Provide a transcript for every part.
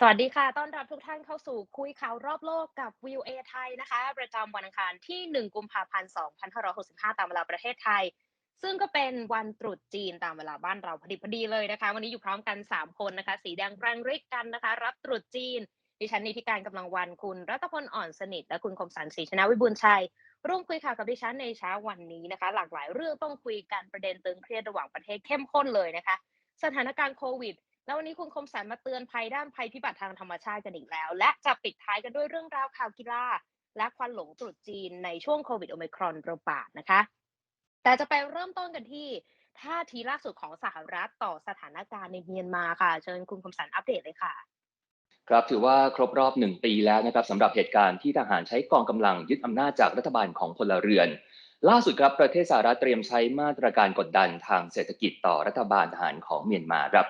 สวัสดีค่ะ ต้อนรับทุกท่านเข้าสู่คุยข่าวรอบโลกกับวิวเอไทยนะคะ ประจำวันอังคารที่ 1 กุมภาพันธ์ 2565 ตามเวลาประเทศไทย ซึ่งก็เป็นวันตรุษจีนตามเวลาบ้านเราพอดีพอดีเลยนะคะ วันนี้อยู่พร้อมกัน 3 คนนะคะ สีแดงแรงฤทธิ์กันนะคะ รับตรุษจีน ดิฉันนิติการกำลังวันคุณ รัตพลอ่อนสนิท และคุณคมสันศรีชนะวิบูลชัย ร่วมคุยข่าวกับดิฉันในเช้าวันนี้นะคะ หลากหลายเรื่องต้องคุยกันประเด็นตึงเครียดระหว่างประเทศเข้มข้นเลยนะคะ สถานการณ์โควิด แล้ววันนี้คุณคมสันมาเตือนภัยด้านภัยพิบัติทางธรรมชาติกันอีกแล้ว และจะปิดท้ายกันด้วยเรื่องราวข่าวกีฬาและควันหลงตรุษจีนในช่วงโควิดโอมครอนระบาดนะคะ แต่จะไปเริ่มต้นกันที่ท่าทีล่าสุดของสหรัฐต่อสถานการณ์ในเมียนมาค่ะ เชิญคุณคมสันอัปเดตเลยค่ะ ครับถือว่าครบรอบหนึ่งปีแล้วนะครับสำหรับเหตุการณ์ที่ทหารใช้กองกำลังยึดอำนาจจากรัฐบาลของพลเรือน ล่าสุดครับประเทศสหรัฐเตรียมใช้มาตรการกดดันทางเศรษฐกิจต่อรัฐบาลทหารของเมียนมาครับ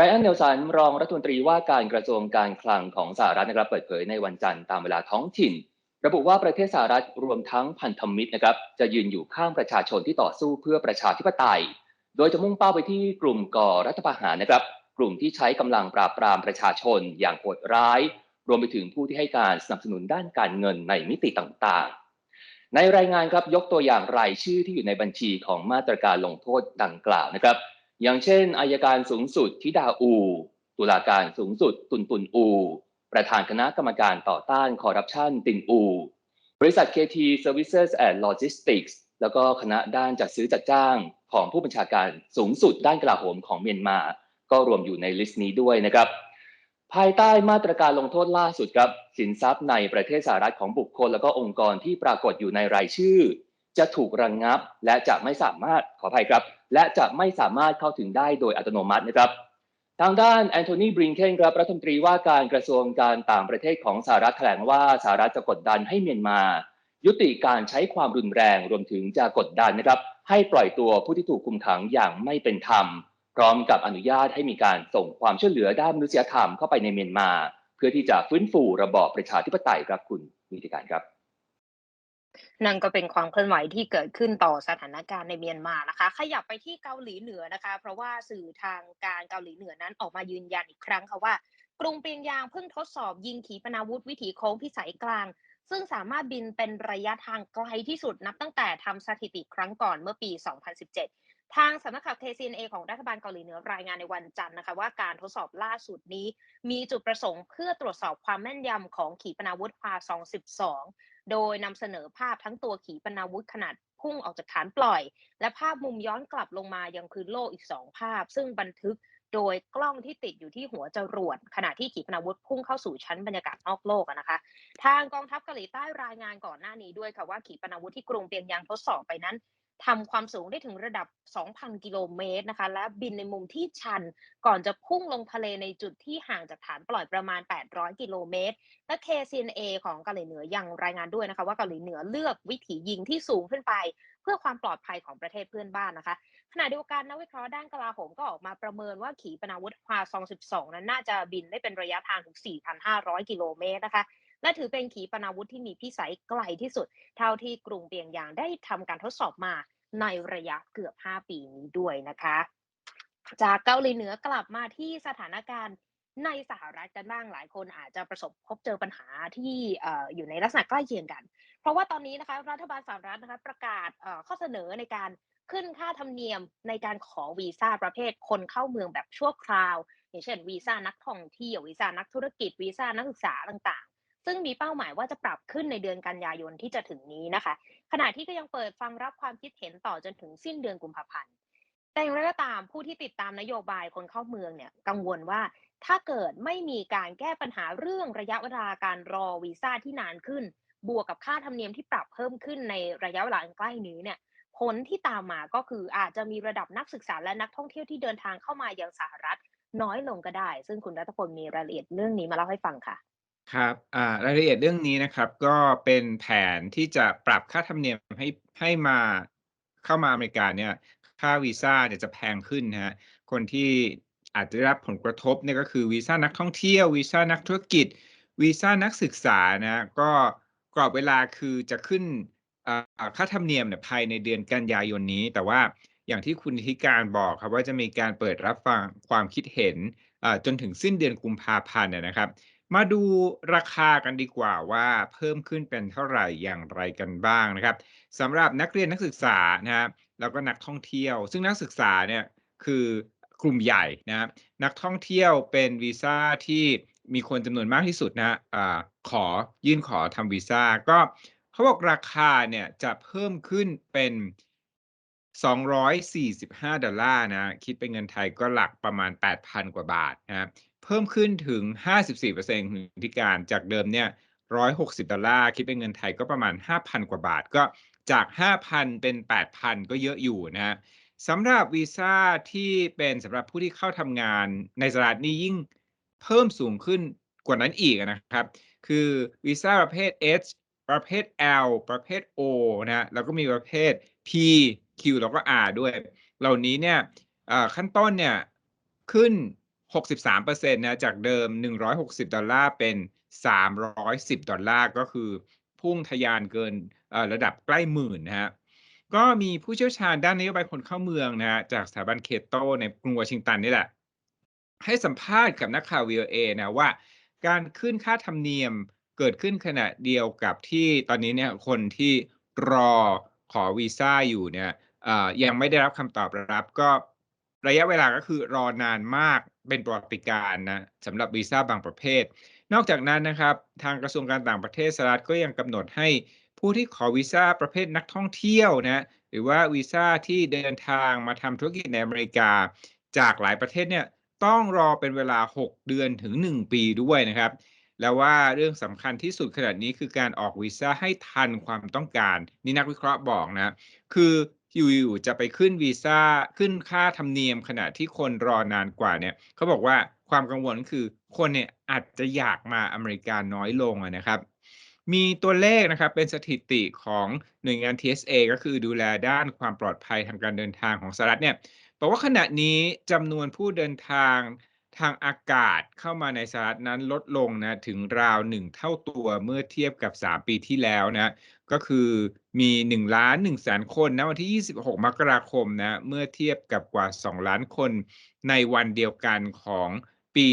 ไรอันเนลสันรองรัฐมนตรีว่าการกระทรวงการคลังของสหรัฐนะครับเปิดเผยในวันจันทร์ตามเวลาท้องถิ่น ระบุว่าประเทศสหรัฐรวมทั้งพันธมิตรนะครับจะยืนอยู่ข้างประชาชนที่ต่อสู้เพื่อประชาธิปไตย โดยจะมุ่งเป้าไปที่กลุ่มก่อรัฐประหารนะครับ กลุ่มที่ใช้กำลังปราบปรามประชาชนอย่างโหดร้าย รวมไปถึงผู้ที่ให้การสนับสนุนด้านการเงินในมิติต่างๆ ในรายงานครับยกตัวอย่างรายชื่อที่อยู่ในบัญชีของมาตรการลงโทษดังกล่าวนะครับ อย่างเช่นอายการสูงสุดทิดาอู ตุลาการสูงสุดตุนตุนอู ประธานคณะกรรมการต่อต้านคอร์รัปชันตินอู บริษัท KT Services and Logistics แล้วก็คณะด้านจัดซื้อจัดจ้างของผู้บัญชาการสูงสุดด้านกลาโหมของเมียนมา ก็รวมอยู่ในลิสต์นี้ด้วยนะครับ ภายใต้มาตรการลงโทษล่าสุดครับสินทรัพย์ในประเทศสหรัฐของบุคคล แล้วก็องค์กรที่ปรากฏอยู่ในรายชื่อ จะถูกระงงับ และจะไม่สามารถขออภัยครับ และจะไม่สามารถเข้าถึงได้โดยอัตโนมัตินะครับทางด้านแอนโทนีบริงเคนครับรัฐมนตรีว่าการกระทรวงการต่างประเทศของสหรัฐแถลงว่าสหรัฐจะกดดันให้เมียนมา ยุติการใช้ความรุนแรงรวมถึงจะกดดันนะครับให้ปล่อยตัวผู้ที่ถูกคุมขังอย่างไม่เป็นธรรม พร้อมกับอนุญาตให้มีการส่งความช่วยเหลือด้านมนุษยธรรมเข้าไปในเมียนมา เพื่อที่จะฟื้นฟูระบอบประชาธิปไตยครับคุณวิธีการครับ นั่นก็เป็นความเคลื่อนไหวที่เกิดขึ้นต่อสถานการณ์ในเมียนมานะคะ ขยับไปที่เกาหลีเหนือนะคะ เพราะว่าสื่อทางการเกาหลีเหนือนั้นออกมายืนยันอีกครั้งค่ะว่ากรุงเปียงยางเพิ่งทดสอบยิงขีปนาวุธวิถีโค้งพิสัยกลาง ซึ่งสามารถบินเป็นระยะทางไกลที่สุดนับตั้งแต่ทำสถิติครั้งก่อนเมื่อปี 2017 ทางสำนักข่าว KCNA ของรัฐบาลเกาหลีเหนือรายงานในวันจันทร์นะคะว่าการทดสอบล่าสุดนี้ มีจุดประสงค์เพื่อตรวจสอบความแม่นยำของขีปนาวุธพา212 โดยนำเสนอภาพทั้งตัวขีปนาวุธขนาดพุ่งออกจากฐานปล่อย และภาพมุมย้อนกลับลงมายังพื้นโลกอีกสองภาพ ซึ่งบันทึกโดยกล้องที่ติดอยู่ที่หัวจรวดขณะที่ขีปนาวุธพุ่งเข้าสู่ชั้นบรรยากาศนอกโลกนะคะ ทางกองทัพเกาหลีใต้รายงานก่อนหน้านี้ด้วยค่ะว่าขีปนาวุธที่กรุงเปียงยางทดสอบไปนั้น ทำความสูงได้ถึงระดับ 2,000 กิโลเมตรนะคะ และบินในมุมที่ชัน ก่อนจะพุ่งลงทะเลในจุดที่ห่างจากฐานปล่อยประมาณ 800 กิโลเมตร และ KCNA ของเกาหลีเหนือยังรายงานด้วยนะคะ ว่าเกาหลีเหนือเลือกวิถียิงที่สูงขึ้นไป เพื่อความปลอดภัยของประเทศเพื่อนบ้านนะคะ ขณะเดียวกันนักวิเคราะห์ด้านกลาโหมก็ออกมาประเมินว่าขีปนาวุธพาซอง 12 นั้นน่าจะบินได้เป็นระยะทางถึง 4,500 กิโลเมตรนะคะ และถือเป็นขีปนาวุธที่มีพิสัยไกลที่สุด เท่าที่กรุงเปียงยางได้ทำการทดสอบมาในระยะเกือบ 5 ปีนี้ด้วยนะคะ จากเกาหลีเหนือกลับมาที่สถานการณ์ในสหรัฐกันบ้างหลายคนอาจจะประสบพบเจอปัญหาที่อยู่ในลักษณะใกล้เคียงกัน เพราะว่าตอนนี้นะคะรัฐบาลสหรัฐนะคะประกาศข้อเสนอในการขึ้นค่าธรรมเนียมในการขอวีซ่าประเภทคนเข้าเมืองแบบชั่วคราว อย่างเช่นวีซ่านักท่องเที่ยววีซ่านักธุรกิจวีซ่านักศึกษาต่าง ซึ่งมีเป้าหมายว่าจะปรับขึ้นในเดือนกันยายนที่จะถึงนี้นะคะ ขณะที่ก็ยังเปิดฟังรับความคิดเห็นต่อจนถึงสิ้นเดือนกุมภาพันธ์แต่อย่างไรก็ตามผู้ที่ติดตามนโยบายคนเข้าเมืองเนี่ยกังวลว่าถ้าเกิดไม่มีการแก้ปัญหาเรื่องระยะเวลาการรอวีซ่าที่นานขึ้น บวกกับค่าธรรมเนียมที่ปรับเพิ่มขึ้นในระยะเวลาอันใกล้นี้เนี่ยผลที่ตามมาก็คืออาจจะมีระดับนักศึกษาและนักท่องเที่ยวที่เดินทางเข้ามายังสหรัฐน้อยลงก็ได้ ซึ่งคุณรัตพลมีรายละเอียดเรื่องนี้มาเล่าให้ฟังค่ะ ครับ อ่า รายละเอียดเรื่องนี้นะครับ ก็เป็นแผนที่จะปรับค่าธรรมเนียมให้ให้มาเข้ามาอเมริกาเนี่ย ค่าวีซ่าเนี่ยจะแพงขึ้นนะฮะ คนที่อาจจะได้รับผลกระทบเนี่ยก็คือวีซ่านักท่องเที่ยว วีซ่านักธุรกิจ วีซ่านักศึกษานะ ก็กรอบเวลาคือจะขึ้นอ่าค่าธรรมเนียมเนี่ยภายในเดือนกันยายนนี้ แต่ว่าอย่างที่คุณธิการบอกครับว่าจะมีการเปิดรับฟังความคิดเห็นอ่าจนถึงสิ้นเดือนกุมภาพันธ์นะครับ มาดูราคากันดีกว่าว่าเพิ่มขึ้นเป็นเท่าไหร่อย่างไรกันบ้างนะครับสำหรับนักเรียนนักศึกษานะครับแล้วก็นักท่องเที่ยว ซึ่งนักศึกษาเนี่ยคือกลุ่มใหญ่นะครับนักท่องเที่ยวเป็นวีซ่าที่มีคนจำนวนมากที่สุดนะอ่าขอยื่นขอทำวีซ่าก็เขาบอกราคาเนี่ยจะเพิ่มขึ้นเป็น 245 ดอลลาร์นะคิดเป็นเงินไทยก็หลักประมาณ 8,000 กว่าบาทนะครับ เพิ่มขึ้นถึง 54%คุณธิการจากเดิมเนี่ย160 ดอลลาร์ คิดเป็นเงินไทยก็ประมาณ 5,000 กว่าบาทก็จาก 5,000 เป็น 8,000 ก็เยอะอยู่นะฮะสำหรับวีซ่าที่เป็นสำหรับผู้ที่เข้าทำงานในสหรัฐนี่ยิ่งเพิ่มสูงขึ้นกว่านั้นอีกนะครับ คือวีซ่าประเภท H ประเภท L ประเภท O นะฮะแล้วก็มีประเภท P Q แล้วก็ R ด้วย เหล่านี้เนี่ยขั้นต้นเนี่ยขึ้น 63%นะจากเดิม 160 ดอลลาร์เป็น 310 ดอลลาร์ก็คือ พุ่งทะยานเกินระดับใกล้หมื่นนะฮะก็มีผู้เชี่ยวชาญด้านนโยบายคนเข้าเมืองนะฮะจากสถาบันเคโตในกรุงวอชิงตันนี่แหละ ให้สัมภาษณ์กับนักข่าว VOA นะว่า การขึ้นค่าธรรมเนียมเกิดขึ้นขณะเดียวกับที่ตอนนี้เนี่ยคนที่รอขอวีซ่าอยู่เนี่ยยังไม่ได้รับคำตอบรับก็ ระยะเวลาก็คือรอนานมากเป็นประวัติการนะสำหรับวีซ่าบางประเภท นอกจากนั้นนะครับ ทางกระทรวงการต่างประเทศสหรัฐก็ยังกำหนดให้ผู้ที่ขอวีซ่าประเภทนักท่องเที่ยวนะหรือว่าวีซ่าที่เดินทางมาทำธุรกิจในอเมริกา จากหลายประเทศเนี่ยต้องรอเป็นเวลา 6 เดือนถึง 1 ปีด้วยนะครับ แล้วว่าเรื่องสำคัญที่สุดขนาดนี้คือการออกวีซ่าให้ทันความต้องการ นี่นักวิเคราะห์บอกนะ คือ อยู่ๆจะไปขึ้นวีซ่าขึ้นค่าธรรมเนียมขณะที่คนรอนานกว่าเนี่ยเขาบอกว่าความกังวลคือคนเนี่ยอาจจะอยากมาอเมริกาน้อยลงนะครับ มีตัวเลขนะครับเป็นสถิติของหน่วยงาน TSA ก็คือดูแลด้านความปลอดภัยทางการเดินทางของสหรัฐเนี่ยบอกว่าขณะนี้จำนวนผู้เดินทาง ทางอากาศเข้ามาในสหรัฐนั้นลดลงนะถึงราวหนึ่งเท่าตัวเมื่อเทียบกับ 3 ปีที่แล้วนะก็คือมี1ล้าน1แสนคนนะวันที่ 26 มกราคมนะเมื่อเทียบกับกว่า 2 ล้านคนในวันเดียวกันของปี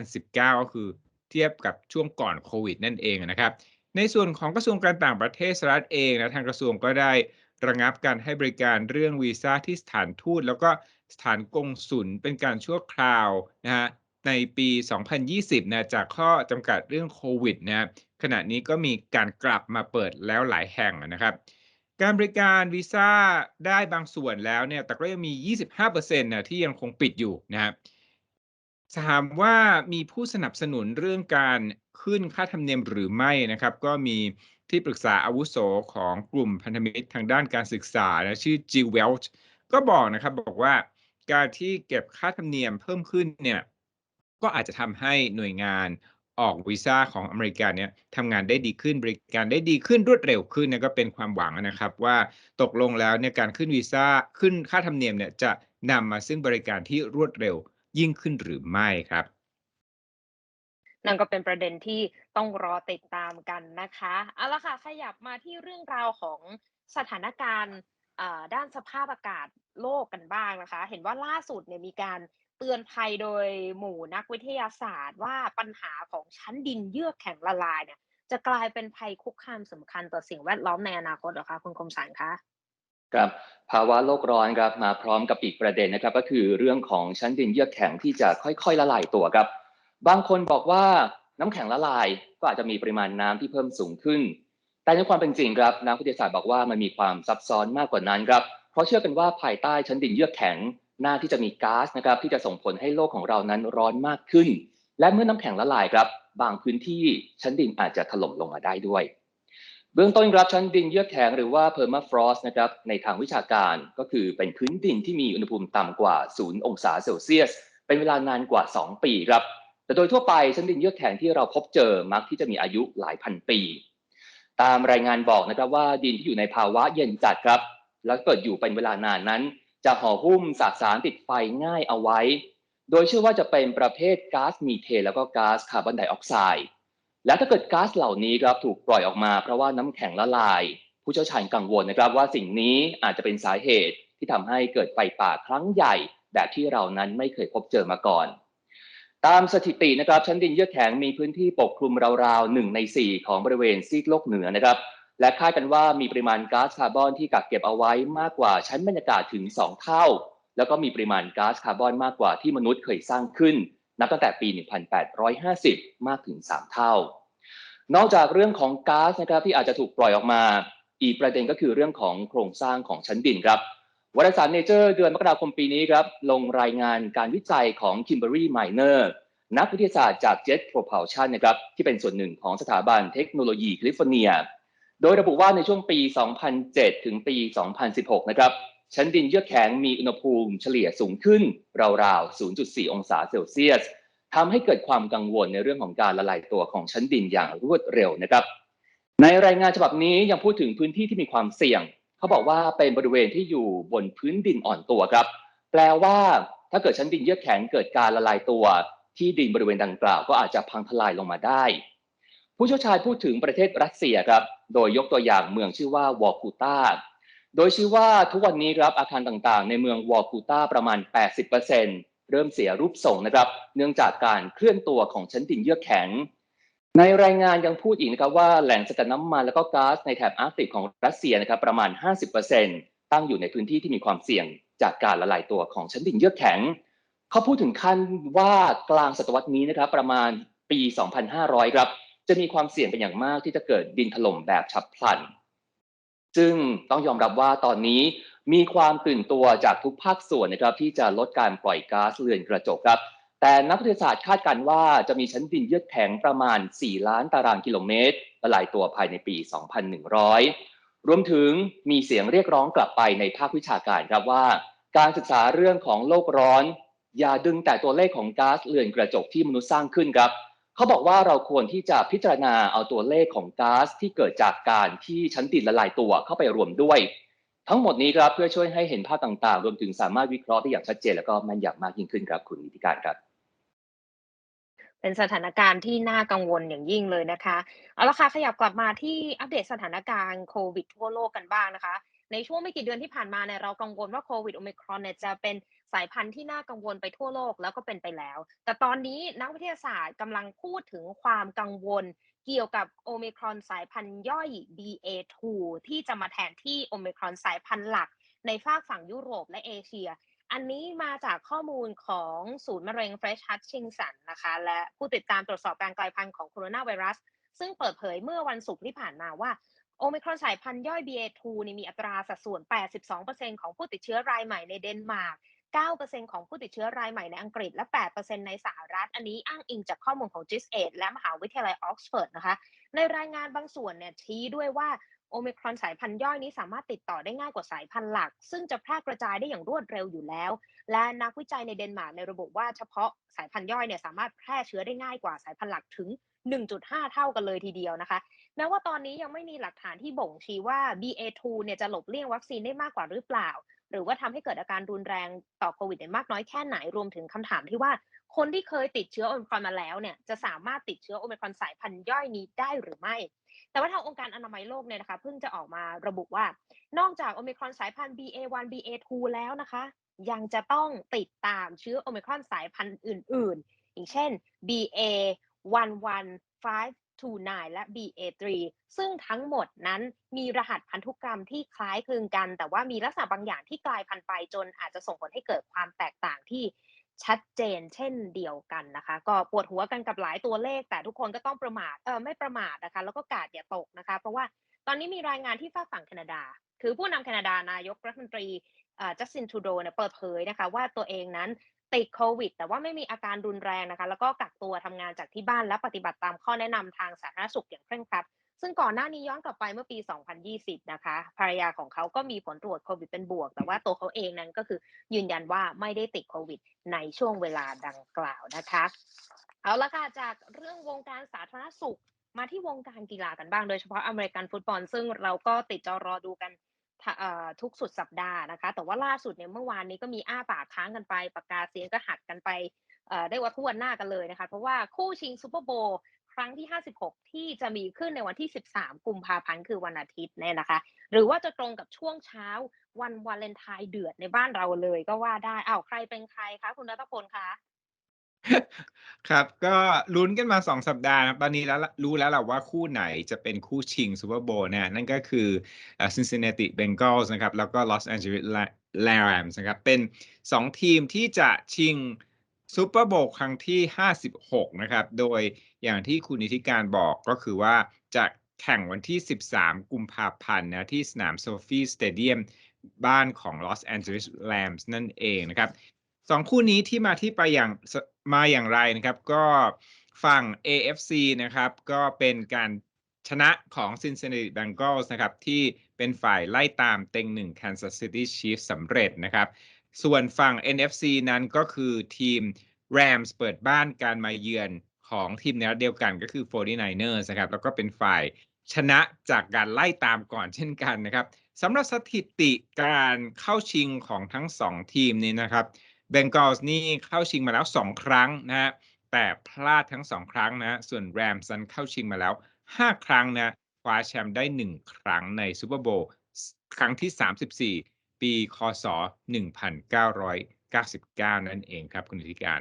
2019 ก็คือเทียบกับช่วงก่อนโควิดนั่นเองนะครับ ในส่วนของกระทรวงการต่างประเทศสหรัฐเองนะทางกระทรวงก็ได้ ระงับการให้บริการเรื่องวีซ่าที่สถานทูตแล้วก็สถานกงสุลเป็นการชั่วคราวนะฮะในปี 2020นะจากข้อจำกัดเรื่องโควิดนะขณะนี้ก็มีการกลับมาเปิดแล้วหลายแห่งนะครับ การบริการวีซ่าได้บางส่วนแล้วเนี่ยแต่ก็ยังมี 25%นะที่ยังคงปิดอยู่นะครับถามว่ามีผู้สนับสนุนเรื่องการขึ้นค่าธรรมเนียมหรือไม่นะครับ ก็มี ที่ปรึกษาอาวุโสของกลุ่มพันธมิตรทางด้านการศึกษานะชื่อจิวเวลช์ก็บอกนะครับบอกว่าการที่เก็บค่าธรรมเนียมเพิ่มขึ้นเนี่ยก็อาจจะทำให้หน่วยงานออกวีซ่าของอเมริกาเนี่ยทำงานได้ดีขึ้นบริการได้ดีขึ้นรวดเร็วขึ้นเนี่ยก็เป็นความหวังนะครับ ว่าตกลงแล้วเนี่ยการขึ้นวีซ่าขึ้นค่าธรรมเนียมเนี่ยจะนำมาซึ่งบริการที่รวดเร็วยิ่งขึ้นหรือไม่ครับ นั่นก็เป็นประเด็นที่ต้องรอติดตามกันนะคะเอาละค่ะขยับมาที่เรื่องราวของสถานการณ์ด้านสภาพอากาศโลกกันบ้างนะคะ เห็นว่าล่าสุดเนี่ยมีการเตือนภัยโดยหมู่นักวิทยาศาสตร์ ว่าปัญหาของชั้นดินเยือกแข็งละลายเนี่ยจะกลายเป็นภัยคุกคามสำคัญต่อสิ่งแวดล้อมในอนาคตหรอคะคุณคมสันคะครับภาวะโลกร้อนครับมาพร้อมกับอีกประเด็นนะครับ ก็คือเรื่องของชั้นดินเยือกแข็งที่จะค่อยๆละลายตัวครับ บางคนบอกว่าน้ำแข็งละลายก็อาจจะมีปริมาณน้ำที่เพิ่มสูงขึ้น แต่ในความเป็นจริงครับนักวิทยาศาสตร์บอกว่ามันมีความซับซ้อนมากกว่านั้นครับ เพราะเชื่อกันว่าภายใต้ชั้นดินเยือกแข็งหน้าที่จะมีก๊าซนะครับที่จะส่งผลให้โลกของเรานั้นร้อนมากขึ้น และเมื่อน้ำแข็งละลายครับ บางพื้นที่ชั้นดินอาจจะถล่มลงมาได้ด้วย เบื้องต้นครับชั้นดินเยือกแข็งหรือว่า permafrost นะครับในทางวิชาการก็คือเป็นพื้นดินที่มีอุณหภูมิต่ำกว่า 0 องศาเซลเซียส เป็นเวลานานกว่า 2 ปีครับ แต่โดยทั่วไปชั้นดินเยือกแข็งที่เราพบเจอมักที่จะมีอายุหลายพันปี ตามรายงานบอกนะครับว่าดินที่อยู่ในภาวะเย็นจัดครับ แล้วเกิดอยู่เป็นเวลานานนั้น จะห่อหุ้มสสารติดไฟง่ายเอาไว้ โดยเชื่อว่าจะเป็นประเภทก๊าซมีเทนแล้วก็ก๊าซคาร์บอนไดออกไซด์และถ้าเกิดก๊าซเหล่านี้ครับถูกปล่อยออกมาเพราะว่าน้ำแข็งละลาย ผู้เชี่ยวชาญกังวลนะครับว่าสิ่งนี้อาจจะเป็นสาเหตุที่ที่ทำให้เกิดไฟป่าครั้งใหญ่ แบบที่เรานั้นไม่เคยพบเจอมาก่อน ตามสถิตินะครับชั้นดินเยือกแข็งมีพื้นที่ปกคลุมราวๆหนึ่งในสี่ของบริเวณซีกโลกเหนือนะครับ และคาดกันว่ามีปริมาณก๊าซคาร์บอนที่กักเก็บเอาไว้มากกว่าชั้นบรรยากาศถึง 2 เท่า แล้วก็มีปริมาณก๊าซคาร์บอนมากกว่าที่มนุษย์เคยสร้างขึ้น นับตั้งแต่ปี 1850 มากถึง 3 เท่า นอกจากเรื่องของก๊าซนะครับที่อาจจะถูกปล่อยออกมา อีกประเด็นก็คือเรื่องของโครงสร้างของชั้นดินครับ วารสารเนเจอร์เดือนมกราคมปีนี้ครับลงรายงานการวิจัยของ Kimberly Miner นักวิทยาศาสตร์จาก Jet Propulsion นะครับที่เป็นส่วนหนึ่งของสถาบันเทคโนโลยีแคลิฟอร์เนีย โดยระบุว่าในช่วงปี 2007 ถึงปี 2016 นะครับชั้นดินเยือกแข็งมีอุณหภูมิเฉลี่ยสูงขึ้น ราวๆ 0.4 องศาเซลเซียสทำให้เกิดความกังวลในเรื่องของการละลายตัวของชั้นดินอย่างรวดเร็วนะครับ ในรายงานฉบับนี้ยังพูดถึงพื้นที่ที่มีความเสี่ยง เขาบอกว่าเป็นบริเวณที่อยู่บนพื้นดินอ่อนตัวครับ แปลว่าถ้าเกิดชั้นดินเยือกแข็งเกิดการละลายตัว ที่ดินบริเวณดังกล่าว ก็อาจจะพังทลายลงมาได้ ผู้เชี่ยวชาญพูดถึงประเทศรัสเซียครับ โดยยกตัวอย่างเมืองชื่อว่าวอร์คูตาโดยชี้ว่าทุกวันนี้ครับอาคารต่างๆ ในเมืองวอร์คูตาประมาณ 80%เริ่มเสียรูปทรงนะครับ เนื่องจากการเคลื่อนตัวของชั้นดินเยือกแข็ง ในรายงานยังพูดอีกนะครับว่าแหล่งสกัดน้ำมันและก็ก๊าซในแถบอาร์กติกของรัสเซียนะครับประมาณ 50%ตั้งอยู่ในพื้นที่ที่มีความเสี่ยงจากการละลายตัวของชั้นดินเยือกแข็ง เขาพูดถึงขั้นว่ากลางศตวรรษนี้นะครับประมาณปี 2500 ครับ จะมีความเสี่ยงเป็นอย่างมากที่จะเกิดดินถล่มแบบฉับพลัน ซึ่งต้องยอมรับว่าตอนนี้มีความตื่นตัวจากทุกภาคส่วนนะครับที่จะลดการปล่อยก๊าซเรือนกระจกครับ แต่นักวิทยาศาสตร์คาดการณ์ว่าจะมีชั้นดินเยือกแข็งประมาณ 4 ล้านตารางกิโลเมตรละลายตัวภายในปี 2100 รวมถึงมีเสียงเรียกร้องกลับไปในภาควิชาการครับว่า การศึกษาเรื่องของโลกร้อน อย่าดึงแต่ตัวเลขของก๊าซเรือนกระจกที่มนุษย์สร้างขึ้นครับเขาบอกว่าเราควรที่จะพิจารณาเอาตัวเลขของก๊าซที่เกิดจากการที่ชั้นดินละลายตัวเข้าไปรวมด้วย ทั้งหมดนี้ครับเพื่อช่วยให้เห็นภาพต่างๆ รวมถึงสามารถวิเคราะห์ได้อย่างชัดเจน และก็แม่นยำมากยิ่งขึ้นครับคุณนิติการครับ เป็นสถานการณ์ที่น่ากังวลอย่างยิ่งเลยนะคะ เอาละค่ะขยับกลับมาที่อัปเดตสถานการณ์โควิดทั่วโลกกันบ้างนะคะ ในช่วงไม่กี่เดือนที่ผ่านมาเนี่ยเรากังวลว่าโควิดโอมิครอนเนี่ยจะเป็นสายพันธุ์ที่น่ากังวลไปทั่วโลกแล้วก็เป็นไปแล้ว แต่ตอนนี้นักวิทยาศาสตร์กำลังพูดถึงความกังวลเกี่ยวกับโอมิครอนสายพันธุ์ย่อย BA2 ที่จะมาแทนที่โอมิครอนสายพันธุ์หลักในฝากฝั่งยุโรปและเอเชีย อันนี้มาจากข้อมูลของศูนย์มะเร็ง Fresh Hutchinson นะคะ และผู้ติดตามตรวจสอบการกลายพันธุ์ของโคโรนาไวรัส ซึ่งเปิดเผยเมื่อวันศุกร์ที่ผ่านมาว่าโอมิครอนสายพันธุ์ย่อย BA2 นี่มีอัตราสัดส่วน 82%ของผู้ติดเชื้อรายใหม่ในเดนมาร์ก9%ของผู้ติดเชื้อรายใหม่ในอังกฤษ และ 8%ในสหรัฐ อันนี้อ้างอิงจากข้อมูลของ GISAID และมหาวิทยาลัยออกซฟอร์ดนะคะ ในรายงานบางส่วนเนี่ยชี้ด้วยว่า โอมครอนสายพันธุ์ย่อยนี้สามารถติดต่อได้ง่ายกว่าสายพันธุ์หลัก ซึ่งจะแพร่กระจายได้อย่างรวดเร็วอยู่แล้ว และนักวิจัยในเดนมาร์กในระบุว่าเฉพาะสายพันธุ์ย่อยเนี่ยสามารถแพร่เชื้อได้ง่ายกว่าสายพันธุ์หลักถึง 1.5 เท่ากันเลยทีเดียวนะคะแม้ว่าตอนนี้ยังไม่มีหลักฐานที่บ่งชี้ว่า BA2 เนี่ยจะหลบเลี่ยงวัคซีนได้มากกว่าหรือเปล่า หรือว่าทำให้เกิดอาการรุนแรงต่อโควิดได้มากน้อยแค่ไหนรวมถึงคำถามที่ว่าคนที่เคยติดเชื้อโอมิครอนมาแล้วเนี่ยจะสามารถติดเชื้อโอมิครอนสายพันธุ์ย่อยนี้ได้หรือไม่ แต่ว่าทางองค์การอนามัยโลกเนี่ยนะคะเพิ่งจะออกมาระบุว่า นอกจากโอมิครอนสายพันธุ์ BA1 BA2 แล้วนะคะ ยังจะต้องติดตามเชื้อโอมิครอนสายพันธุ์อื่น ๆ อย่างเช่น BA11529 และ BA3 ซึ่งทั้งหมดนั้นมีรหัสพันธุกรรมที่คล้ายคลึงกัน แต่ว่ามีลักษณะบางอย่างที่กลายพันธุ์ไปจนอาจจะส่งผลให้เกิดความแตกต่างที่ ชัดเจนเช่นเดียวกันนะคะ ก็ปวดหัวกันกับหลายตัวเลข แต่ทุกคนก็ต้องประมาทเออไม่ประมาทนะคะ แล้วก็กาดอย่าตกนะคะ เพราะว่าตอนนี้มีรายงานที่ฝากฝั่งแคนาดา คือผู้นำแคนาดานายกรัฐมนตรีจัสตินทูโดเนี่ยเปิดเผยนะคะ ว่าตัวเองนั้นติดโควิด แต่ว่าไม่มีอาการรุนแรงนะคะ แล้วก็กักตัวทำงานจากที่บ้านและปฏิบัติตามข้อแนะนำทางสาธารณสุขอย่างเคร่งครัด ซึ่งก่อนหน้านี้ย้อนกลับไปเมื่อปี 2020 นะคะ ภรรยาของเขาก็มีผลตรวจโควิดเป็นบวก แต่ว่าตัวเขาเองนั้นก็คือยืนยันว่าไม่ได้ติดโควิดในช่วงเวลาดังกล่าวนะคะ เอาละค่ะ จากเรื่องวงการสาธารณสุขมาที่วงการกีฬากันบ้าง โดยเฉพาะอเมริกันฟุตบอล ซึ่งเราก็ติดจอรอดูกันทุกสุดสัปดาห์นะคะ แต่ว่าล่าสุดเนี่ยเมื่อวานนี้ก็มีอ้าปากค้างกันไป ปากกาเสียงก็หักกันไปได้ว่าทวนหน้ากันเลยนะคะ เพราะว่าคู่ชิงซูเปอร์โบว์ ครั้งที่ 56 ที่จะมีขึ้นในวันที่ 13 กุมภาพันธ์คือวันอาทิตย์เนี่ยนะคะ หรือว่าจะตรงกับช่วงเช้าวันวาเลนไทน์เดือดในบ้านเราเลยก็ว่าได้อ้าวใครเป็นใครคะคุณรัตพลคะครับก็ลุ้นกันมา2สัปดาห์นะครับตอนนี้แล้วรู้แล้วแหละว่าคู่ไหนจะเป็นคู่ชิงซูเปอร์โบว์เนี่ยนั่นก็คือเอ่อ Cincinnati Bengals นะครับ แล้วก็ Los Angeles Rams นะครับ เป็น 2 ทีมที่จะชิง ซูเปอร์โบว์ครั้งที่ 56 นะครับ โดยอย่างที่คุณนิติการบอกก็คือว่าจะแข่งวันที่ 13 กุมภาพันธ์นะที่สนามโซฟีสเตเดียมบ้านของ Los Angeles Rams นั่นเองนะครับสองคู่นี้ที่มาที่ไปอย่างมาอย่างไรนะครับ ก็ฝั่ง AFC นะครับ ก็เป็นการชนะของ Cincinnati Bengals นะครับ ที่เป็นฝ่ายไล่ตามเต็งหนึ่ง Kansas City Chiefs สำเร็จนะครับ ส่วนฝั่ง NFC นั้นก็คือทีม Rams เปิดบ้านการมาเยือนของทีมแนวเดียวกันก็คือ 49ers นะครับ แล้วก็เป็นฝ่ายชนะจากการไล่ตามก่อนเช่นกันนะครับสำหรับสถิติการเข้าชิงของทั้งสองทีมนี้นะครับเบงกอลส์นี่เข้าชิงมาแล้ว2ครั้งนะฮะแต่พลาดทั้ง2ครั้งนะฮะส่วนแรมซันเข้าชิงมาแล้ว 5 ครั้งนะคว้าแชมป์ได้ 1 ครั้งในซูเปอร์โบว์ครั้งที่ 34 ปีคศ 1999 นั่นเองครับ คุณธิการ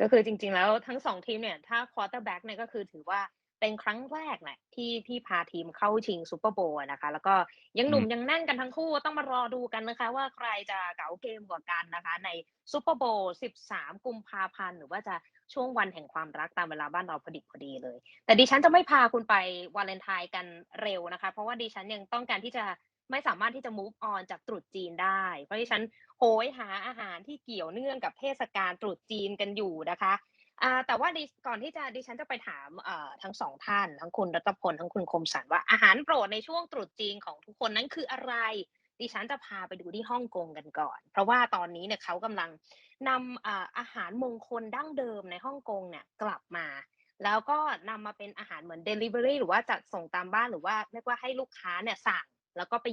ก็คือจริงๆแล้วทั้งสองทีมเนี่ย ถ้าควอเตอร์แบ็กเนี่ยก็คือถือว่าเป็นครั้งแรกแหละที่ที่พาทีมเข้าชิงซูเปอร์โบว์นะคะ แล้วก็ยังหนุ่มอืมยังแน่นกันทั้งคู่ต้องมารอดูกันนะคะ ว่าใครจะเก๋าเกมกว่ากันนะคะ ในซูเปอร์โบว์13 กุมภาพันธ์หรือว่าจะช่วงวันแห่งความรักตามเวลาบ้านเราพอดิบพอดีเลย แต่ดิฉันจะไม่พาคุณไปวาเลนไทน์กันเร็วนะคะ เพราะว่าดิฉันยังต้องการที่จะ ไม่สามารถที่จะ move on จากตรุษจีนได้ เพราะดิฉันโหยหาอาหารที่เกี่ยวเนื่องกับเทศกาลตรุษจีนกันอยู่นะคะแต่ว่าก่อนที่จะดิฉันจะไปถามทั้งสองท่าน ทั้งคุณรัตพลทั้งคุณคมสันว่าอาหารโปรดในช่วงตรุษจีนของทุกคนนั้นคืออะไร ดิฉันจะพาไปดูที่ฮ่องกงกันก่อน เพราะว่าตอนนี้เนี่ยเขากำลังนำอาอาหารมงคลดั้งเดิมในฮ่องกงเนี่ยกลับมา แล้วก็นำมาเป็นอาหารเหมือน Delivery หรือว่าจัดส่งตามบ้านหรือว่าเรียกว่าให้ลูกค้าเนี่ยสั่ง แล้วก็ไป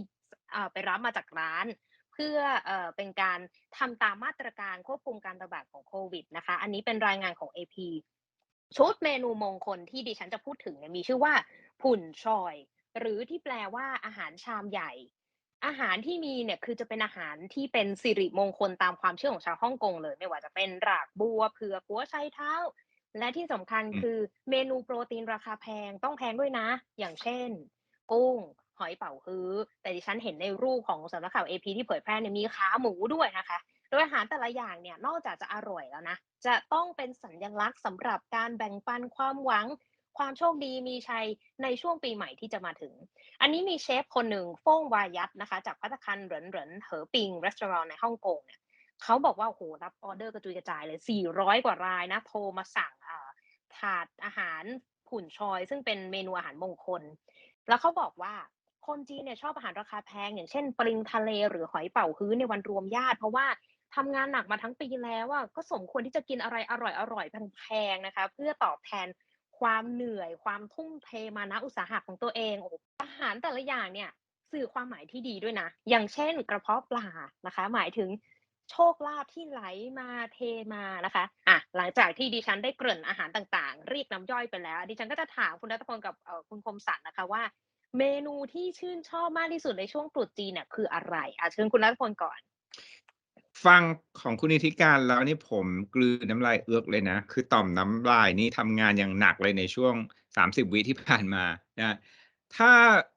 เอ่อไปรับมาจากร้าน เพื่อเอ่อเป็นการทำตามมาตรการควบคุมการระบาดของโควิดนะคะ อันนี้เป็นรายงานของ AP ชุดเมนูมงคลที่ดิฉันจะพูดถึงเนี่ยมีชื่อว่าผุ่นชอย หรือที่แปลว่าอาหารชามใหญ่ อาหารที่มีเนี่ยคือจะเป็นอาหารที่เป็นสิริมงคลตามความเชื่อของชาวฮ่องกงเลย ไม่ว่าจะเป็นรากบัวเผือกหัวไชเท้า และที่สำคัญอืมคือเมนูโปรตีนราคาแพงต้องแพงด้วยนะ อย่างเช่น กุ้ง หอยเป๋าฮื้อ แต่ดิฉันเห็นในรูปของสำนักข่าว AP ที่เผยแพร่เนี่ยมีขาหมูด้วยนะคะ โดยอาหารแต่ละอย่างเนี่ยนอกจากจะอร่อยแล้วนะ จะต้องเป็นสัญลักษณ์สำหรับการแบ่งปันความหวัง ความโชคดีมีชัยในช่วงปีใหม่ที่จะมาถึง อันนี้มีเชฟคนหนึ่งฟงวายัตนะคะ จากพัตคารเหรินเหรินเหอปิงรีสอร์ทในฮ่องกงเนี่ยเขาบอกว่าโอ้โหรับออเดอร์กระจุยกระจายเลย 400 กว่ารายนะ โทรมาสั่งถาดอาหารผุ่นชอย ซึ่งเป็นเมนูอาหารมงคล แล้วเขาบอกว่า คนจีนเนี่ยชอบอาหารราคาแพง อย่างเช่นปลิงทะเลหรือหอยเป๋าฮื้อในวันรวมญาติ เพราะว่าทำงานหนักมาทั้งปีแล้วอะก็สมควรที่จะกินอะไรอร่อยอร่อยๆแพงๆนะคะ เพื่อตอบแทนความเหนื่อยความทุ่มเทมานะอุตสาหะของตัวเองอาหารแต่ละอย่างเนี่ยสื่อความหมายที่ดีด้วยนะ อย่างเช่น กระเพาะปลานะคะ หมายถึงโชคลาภที่ไหลมาเทมานะคะอะหลังจากที่ดิฉันได้เกริ่นอาหารต่างๆ เรียกน้ำย่อยไปแล้ว ดิฉันก็จะถามคุณรัตพลกับคุณคมสันนะคะว่า เมนูที่ชื่นชอบมากที่สุดในช่วงตรุษจีนเนี่ยคืออะไรอะเชิญคุณรัตพลก่อน ฟังของคุณนิติการแล้วนี่ผมกลืนน้ำลายเอือกเลยนะ คือต่อมน้ำลายนี่ทำงานอย่างหนักเลยในช่วง 30 วิที่ผ่านมานะถ้า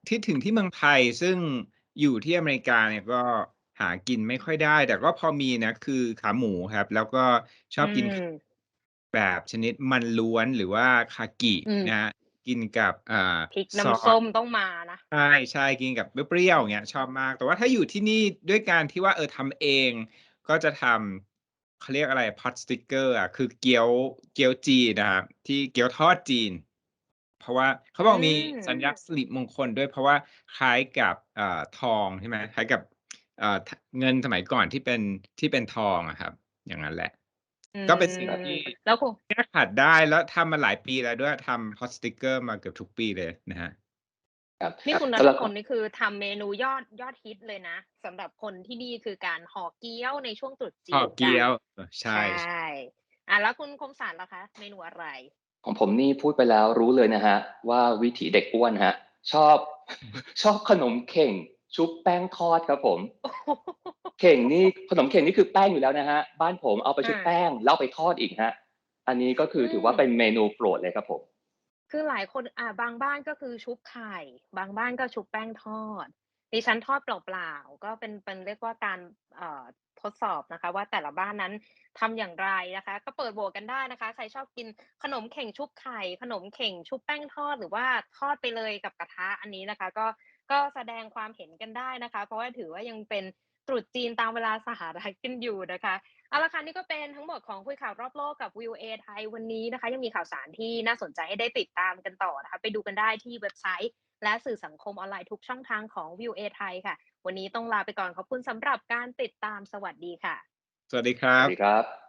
ที่ถึงที่เมืองไทยซึ่งอยู่ที่อเมริกาเนี่ยก็หากินไม่ค่อยได้ แต่ก็พอมีนะ คือขาหมูครับ แล้วก็ชอบกินอืมแบบชนิดมันล้วนหรือว่าคากิอืมนะฮะ กินกับอ่าพริกซอน้ำสส้มต้องมานะใช่ใช่กินกับเปรี้ยวๆอย่างเงี้ยชอบมาก แต่ว่าถ้าอยู่ที่นี่ด้วยการที่ว่าเออทำเองก็จะทำเขาเรียกอะไรพอตสติกเกอร์อะคือเกี๊ยวเกี๊ยวจีนนะครับที่เกี๊ยวทอดจีน เพราะว่าเขาบอกมีอืมสัญลักษณ์สิริมงคลด้วยเพราะว่าคล้ายกับเอ่อทองใช่ไหมคล้ายกับเอ่อเงินสมัยก่อนที่เป็นที่เป็นทองอะครับ อย่างนั้นแหละ ก็เป็นสิ่งอืมที่แล้วคุณแก้ขัดได้แล้วทำมาหลายปีแล้วด้วยทำพอตสติกเกอร์มาเกือบทุกปีเลยนะฮะครับนี่คุณนัสำหทรับพลนี่คือทำเมนูยอดยอดฮิตเลยนะสำหรับคนที่นี่คือการห่อเกี๊ยวในช่วงตรุษจีนห่อเกี๊ยวกันเออใช่ใช่อะแล้วคุณคมสารล่ะคะ เมนูอะไร ของผมนี่พูดไปแล้วรู้เลยนะฮะ ว่าวิถีเด็กอ้วนฮะ ชอบชอบขนมเข่ง ชุบแป้งทอดครับผม เข่งนี่ขนมเข่งนี่คือแป้งอยู่แล้วนะฮะ บ้านผมเอาไปชุบอ่าแป้งแล้วเอาไปทอดอีกฮะ อันนี้ก็คือถือว่าอืมเป็นเมนูโปรดเลยครับผม คือหลายคนอ่าบางบ้านก็คือชุบไข่ บางบ้านก็ชุบแป้งทอด ดิฉันทอดเปล่าๆ ก็เป็นเป็นเรียกว่าการเอ่อทดสอบนะคะ ว่าแต่ละบ้านนั้นทำอย่างไรนะคะ ก็เปิดโหวตกันได้นะคะ ใครชอบกินขนมเข่งชุบไข่ ขนมเข่งชุบแป้งทอดหรือว่าทอดไปเลยกับกระทะอันนี้นะคะ ก็ ก็แสดงความเห็นกันได้นะคะ เพราะว่าถือว่ายังเป็นตรุษจีนตามเวลาสหรัฐกันอยู่นะคะเอาละค่ะนี่ก็เป็นทั้งหมดของคุยข่าวรอบโลกกับวิวเอไทยวันนี้นะคะ ยังมีข่าวสารที่น่าสนใจให้ได้ติดตามกันต่อนะคะไปดูกันได้ที่เว็บไซต์ และสื่อสังคมออนไลน์ทุกช่องทางของวิวเอไทยค่ะ วันนี้ต้องลาไปก่อนขอบคุณสำหรับการติดตามสวัสดีค่ะ สวัสดีคสรัวับสดีครับ